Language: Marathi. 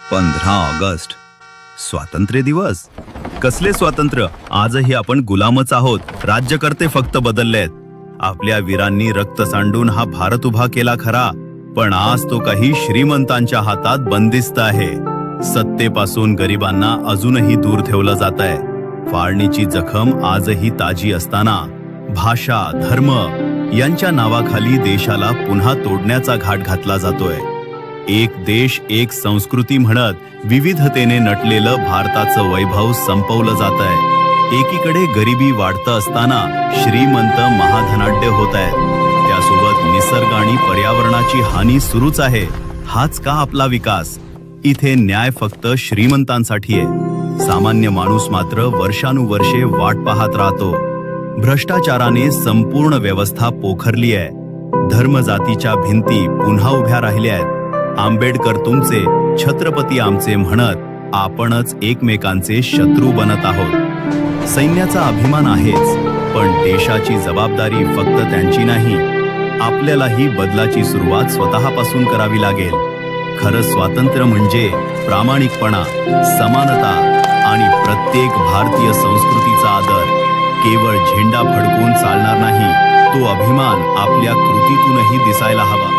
पंधरा ऑगस्ट. स्वातंत्र्य दिवस. कसले स्वातंत्र्य? आजही आपण गुलामच आहोत. राज्यकर्ते फक्त बदललेत. आपल्या वीरांनी रक्त सांडून हा भारत उभा केला खरा. पण आज तो काही श्रीमंतांच्या हातात बंदिस्त आहे. सत्तेपासून गरिबांना अजूनही दूर ठेवलं जात आहे फाळणीची जखम आजही ताजी असताना. भाषा धर्म यांच्या नावाखाली देशाला पुन्हा तोडण्याचा घाट घातला जातोय. एक देश एक संस्कृती म्हणत विविधतेने नटलेलं भारताचं वैभव संपवलं जात आहे एकीकडे गरिबी वाढत असताना श्रीमंत महाधनाढ्य होत आहेत त्यासोबत निसर्ग आणि पर्यावरणाची हानी सुरूच आहे. हाच का आपला विकास? इथे न्याय फक्त श्रीमंतांसाठी आहे सामान्य माणूस मात्र वर्षानुवर्षे वाट पाहत राहतो. भ्रष्टाचाराने संपूर्ण व्यवस्था पोखरली आहे धर्म जातीच्या भिंती पुन्हा उभ्या राहिल्या आहेत आंबेडकर तुमचे छत्रपती आमचे म्हणत आपणच एकमेकांचे शत्रू बनत आहोत. सैन्याचा अभिमान आहेच पण देशाची जबाबदारी फक्त त्यांची नाही. आपल्यालाही बदलाची सुरुवात स्वतःपासून करावी लागेल. खरं स्वातंत्र्य म्हणजे प्रामाणिकपणा समानता आणि प्रत्येक भारतीय संस्कृतीचा आदर. केवळ झेंडा फडकून चालणार नाही तो अभिमान आपल्या कृतीतूनही दिसायला हवा.